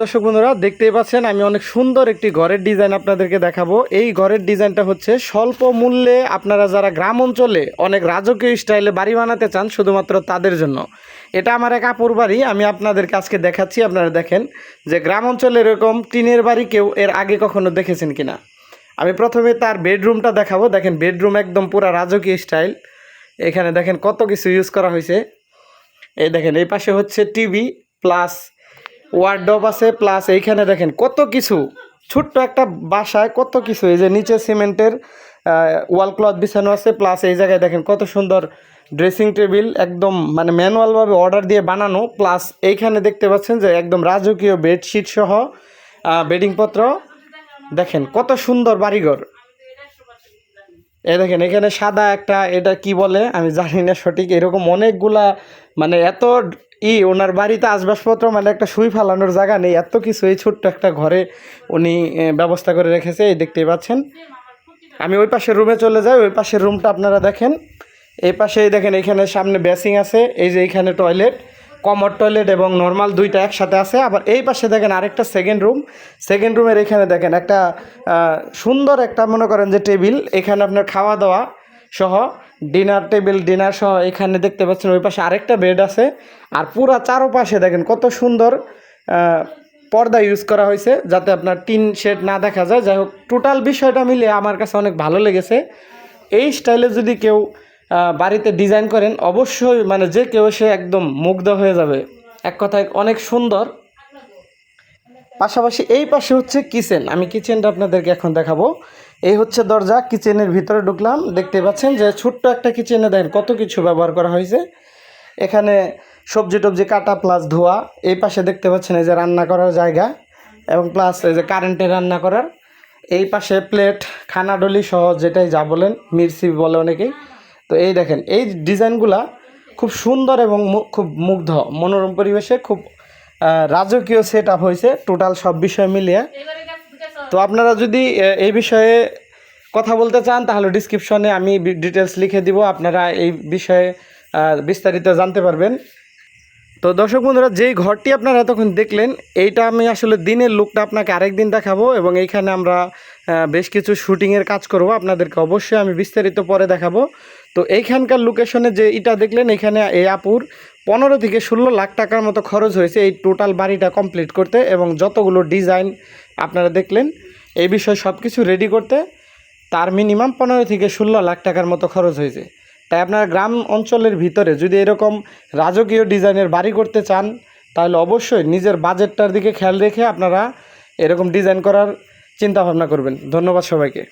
দর্শক বন্ধুরা, দেখতেই পাচ্ছেন, আমি অনেক সুন্দর একটি ঘরের ডিজাইন আপনাদেরকে দেখাবো। এই ঘরের ডিজাইনটা হচ্ছে স্বল্প মূল্যে আপনারা যারা গ্রাম অঞ্চলে অনেক রাজকীয় স্টাইলে বাড়ি বানাতে চান, শুধুমাত্র তাদের জন্য। এটা আমার এক আপুর বাড়ি, আমি আপনাদেরকে আজকে দেখাচ্ছি, আপনারা দেখেন যে গ্রাম অঞ্চলে এরকম টিনের বাড়ি কেউ এর আগে কখনো দেখেছেন কিনা। আমি প্রথমে তার বেডরুমটা দেখাবো, দেখেন বেডরুম একদম পুরো রাজকীয় স্টাইল। এখানে দেখেন কত কিছু ইউজ করা হয়েছে। এই দেখেন, এই পাশে হচ্ছে টিভি প্লাস ওয়ার্ডব আছে প্লাস এইখানে দেখেন কত কিছু। ছোট্ট একটা বাসায় কত কিছু। এই যে নিচে সিমেন্টের ওয়াল ক্লথ বিছানো আছে প্লাস এই জায়গায় দেখেন কত সুন্দর ড্রেসিং টেবিল একদম মানে ম্যানুয়ালভাবে অর্ডার দিয়ে বানানো। প্লাস এইখানে দেখতে পাচ্ছেন যে একদম রাজকীয় বেডশিট সহ বেডিংপত্র দেখেন কত সুন্দর বাড়িঘর। এই দেখেন এখানে সাদা একটা, এটা কি বলে? আমি জানি না সঠিক। এরকম অনেকগুলা মানে এত ই, ওনার বাড়িতে আসবাবপত্র মানে একটা সুই ফালানোর জায়গা নেই। এত কিছু এই ছোট্ট একটা ঘরে উনি ব্যবস্থা করে রেখেছে, এই দেখতেই পাচ্ছেন। আমি ওই পাশের রুমে চলে যাই, ওই পাশের রুমটা আপনারা দেখেন। এই পাশেই দেখেন, এখানে সামনে বেসিং আছে, এই যে এইখানে টয়লেট কমর টয়লেট এবং নর্মাল দুইটা একসাথে আছে। আবার এই পাশে দেখেন আরেকটা সেকেন্ড রুম সেকেন্ড রুমের এখানে দেখেন একটা সুন্দর একটা মনে করেন যে টেবিল, এখানে আপনার খাওয়া দাওয়া সহ ডিনার টেবিল ডিনার সহ এখানে দেখতে পাচ্ছেন ওই পাশে আরেকটা বেড আছে। আর পুরা চারোপাশে দেখেন কত সুন্দর পর্দা ইউজ করা হয়েছে যাতে আপনার টিন শেড না দেখা যায়। যাই হোক টোটাল বিষয়টা মিলে আমার কাছে অনেক ভালো লেগেছে। এই স্টাইলে যদি কেউ বাড়িতে ডিজাইন করেন, অবশ্যই মানে যে কেউ সে একদম মুগ্ধ হয়ে যাবে। এক কথায় অনেক সুন্দর। পাশাপাশি এই পাশে হচ্ছে কিচেন আমি কিচেনটা আপনাদেরকে এখন দেখাবো। এই হচ্ছে দরজা কিচেনের ভিতরে ঢুকলাম। দেখতে পাচ্ছেন যে ছোট্ট একটা কিচেনে দেখেন কত কিছু ব্যবহার করা হয়েছে। এখানে সবজি টবজি কাটা প্লাস ধোয়া। এই পাশে দেখতে পাচ্ছেন এই যে রান্না করার জায়গা এবং প্লাস এই যে কারেন্টে রান্না করার। এই পাশে প্লেট খানাডলি সহ যেটাই যা বলেন, মির্সি বলে অনেকেই। তো এই দেখেন, এই ডিজাইনগুলা খুব সুন্দর এবং খুব মুগ্ধ, মনোরম পরিবেশে খুব রাজকীয় সেট আপ হয়েছে। টোটাল সব বিষয় মিলিয়ে। তো আপনারা যদি এই বিষয়ে কথা বলতে চান, তাহলে ডিসক্রিপশনে আমি ডিটেলস লিখে দিব, আপনারা এই বিষয়ে বিস্তারিত জানতে পারবেন। তো দর্শক বন্ধুরা, যেই ঘরটি আপনারা তখন দেখলেন, এইটা আমি আসলে দিনের লুকটা আপনাকে আরেক দিন দেখাবো, এবং এইখানে আমরা বেশ কিছু শুটিংয়ের কাজ করব, আপনাদেরকে অবশ্যই আমি বিস্তারিত পরে দেখাবো। তো এইখানকার লোকেশনে যে এটা দেখলেন, এখানে এই আপুর পনেরো থেকে ষোলো লাখ টাকার মতো খরচ হয়েছে, এই টোটাল বাড়িটা কমপ্লিট করতে, এবং যতগুলো ডিজাইন আপনারা দেখলেন, এই বিষয়ে সব কিছু রেডি করতে তার মিনিমাম পনেরো থেকে ষোলো লাখ টাকার মতো খরচ হয়েছে। তাই আপনারা গ্রাম অঞ্চলের ভিতরে যদি এরকম রাজকীয় ডিজাইনের বাড়ি করতে চান, তাহলে অবশ্যই নিজের বাজেটটার দিকে খেয়াল রেখে আপনারা এরকম ডিজাইন করার চিন্তা ভাবনা করবেন। ধন্যবাদ সবাইকে।